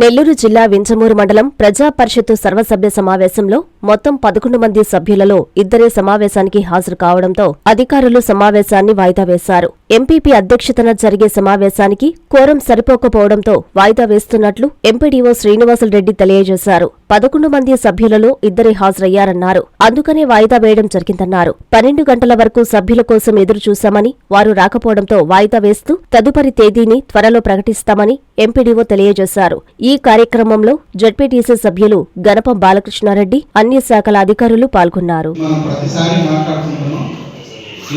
నెల్లూరు జిల్లా వింజమూరు మండలం ప్రజా పరిషత్తు సర్వసభ్య సమావేశంలో మొత్తం పదకొండు మంది సభ్యులలో ఇద్దరే సమావేశానికి హాజరు కావడంతో అధికారులు సమావేశాన్ని వాయిదా వేశారు. ఎంపీపీ అధ్యక్షతన జరిగే సమావేశానికి కోరం సరిపోకపోవడంతో వాయిదా వేస్తున్నట్లు ఎంపీడీఓ శ్రీనివాసులరెడ్డి తెలియజేశారు. పదకొండు మంది సభ్యులలో ఇద్దరే హాజరయ్యారన్నారు. అందుకనే వాయిదా వేయడం జరిగిందన్నారు. పన్నెండు గంటల వరకు సభ్యుల కోసం ఎదురు చూశామని వారు రాకపోవడంతో వాయిదా వేస్తూ తదుపరి తేదీని త్వరలో ప్రకటిస్తామని ఎంపీడీఓ తెలియజేశారు. ఈ ఈ కార్యక్రమంలో జడ్పీటీసీ సభ్యులు గణపం బాలకృష్ణారెడ్డి అన్ని శాఖల అధికారులు పాల్గొన్నారు.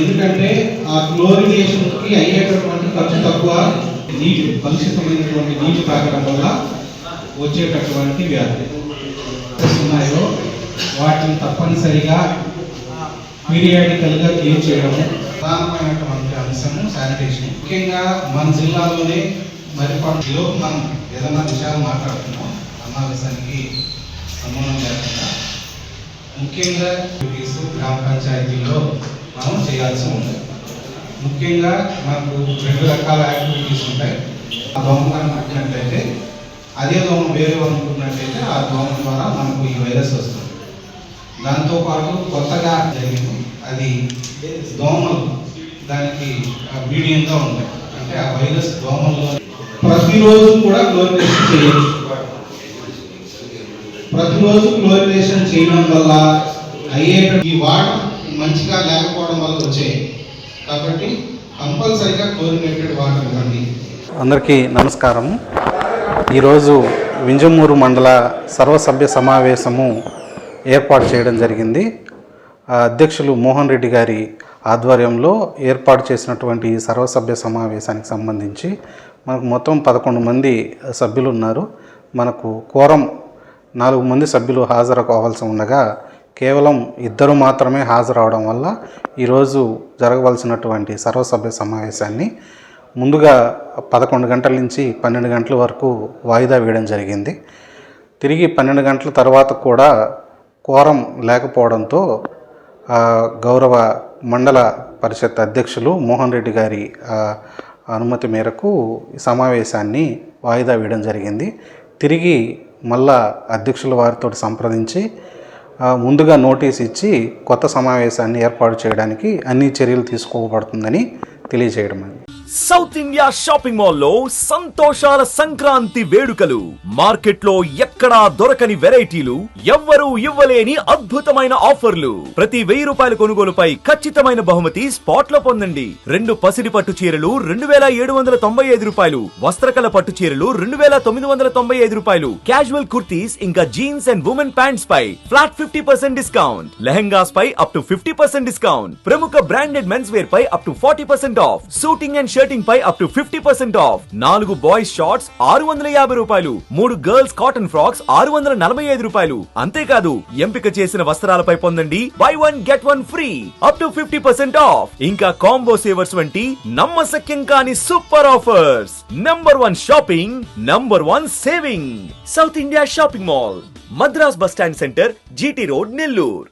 ఎందుకంటే ఆ క్లోరినేషన్కి అయ్యేటటువంటి ఖర్చు తక్కువ నీటి కలుషితమైనటువంటి నీటి తాగడం వల్ల వచ్చేటటువంటి వ్యాధి ఉన్నాయో వాటిని తప్పనిసరిగా పీరియాడికల్గా క్లీన్ చేయడం ప్రధానమైనటువంటి అంశము శానిటేషన్. ముఖ్యంగా మన జిల్లాలోనే మరి మరిపాటులో మనం ఏదైనా విషయాలు మాట్లాడుతున్నాం సమావేశానికి సంబంధం లేకుండా ముఖ్యంగా యాక్టివిటీస్ గ్రామ పంచాయతీల్లో మనం చేయాల్సి ఉంది. ముఖ్యంగా మనకు రెండు రకాల యాక్టివిటీస్ ఉంటాయి. ఆ దోమలను పట్టినట్లయితే అదే దోమ వేరే అనుకున్నట్లయితే ఆ దోమ ద్వారా మనకు ఈ వైరస్ వస్తుంది. దాంతోపాటు కొత్తగా జరిగింది అది దోమలు దానికి మీడియంగా ఉంటాయి అంటే ఆ వైరస్ దోమల్లో ప్రతిరోజు కూడా క్లోరినేషన్ చేయొచ్చు. ప్రతిరోజు క్లోరినేషన్ చేయడం వల్ల అయ్యే ఈ వాటర్ మంచిగా లేకపోవడం వల్ల వచ్చాయి. కాబట్టి కంపల్సరిగా క్లోరినేటెడ్ వాటర్ ఇవ్వండి అందరికీ నమస్కారం. ఈరోజు వింజమూరు మండల సర్వసభ్య సమావేశము ఏర్పాటు చేయడం జరిగింది. అధ్యక్షులు మోహన్ రెడ్డి గారి ఆధ్వర్యంలో ఏర్పాటు చేసినటువంటి ఈ సర్వసభ్య సమావేశానికి సంబంధించి మనకు మొత్తం పదకొండు మంది సభ్యులు ఉన్నారు మనకు కోరం నాలుగు మంది సభ్యులు హాజరు కావాల్సి ఉండగా కేవలం ఇద్దరు మాత్రమే హాజరవడం వల్ల ఈరోజు జరగవలసినటువంటి సర్వసభ్య సమావేశాన్ని ముందుగా పదకొండు గంటల నుంచి పన్నెండు గంటల వరకు వాయిదా వేయడం జరిగింది. తిరిగి పన్నెండు గంటల తర్వాత కూడా కోరం లేకపోవడంతో గౌరవ మండల పరిషత్ అధ్యక్షులు మోహన్ రెడ్డి గారి అనుమతి మేరకు సమావేశాన్ని వాయిదా వేయడం జరిగింది. తిరిగి మళ్ళా అధ్యక్షుల వారితో సంప్రదించి ముందుగా నోటీస్ ఇచ్చి కొత్త సమావేశాన్ని ఏర్పాటు చేయడానికి అన్ని చర్యలు తీసుకోబడుతుందని తెలియజేయడం సౌత్ ఇండియా షాపింగ్ మాల్లో సంతోషాల సంక్రాంతి వేడుకలు. మార్కెట్లో ఎక్కడా దొరకని వెరైటీలు ఎవ్వరూ ఇవ్వలేని అద్భుతమైన ఆఫర్లు. ప్రతి వెయ్యి రూపాయల కొనుగోలుపై ఖచ్చితమైన బహుమతి స్పాట్లో పొందండి. రెండు పసిడి పట్టు చీరలు రెండు వేల ఏడు వందల తొంభై ఐదు రూపాయలు. వస్త్రకల పట్టు చీరలు రెండు వేల తొమ్మిది వందల తొంభై ఐదు రూపాయలు. క్యాజువల్ కుర్తీస్ ఇంకా jeans and women pants pi flat fifty percent discount. Lehengas pi up to fifty percent discount. ప్రముఖ branded men's wear pi up to forty percent off. Shooting and shirting pi up to fifty percent off నాలుగు boys shorts ఆరు వందల యాభై రూపాయలు. మూడు girls cotton frocks ఆరు వందల నలభై ఐదు రూపాయలు. అంతేకాదు ఎంపిక చేసిన వస్త్రాలపై పొందండి. Buy one get one free up to fifty percent off ఇంకా కాంబో సేవర్స్ వంటి నమ్మసక్యం కాని super offers number one shopping number one saving South India shopping mall Madras bus stand centre GT road Nellore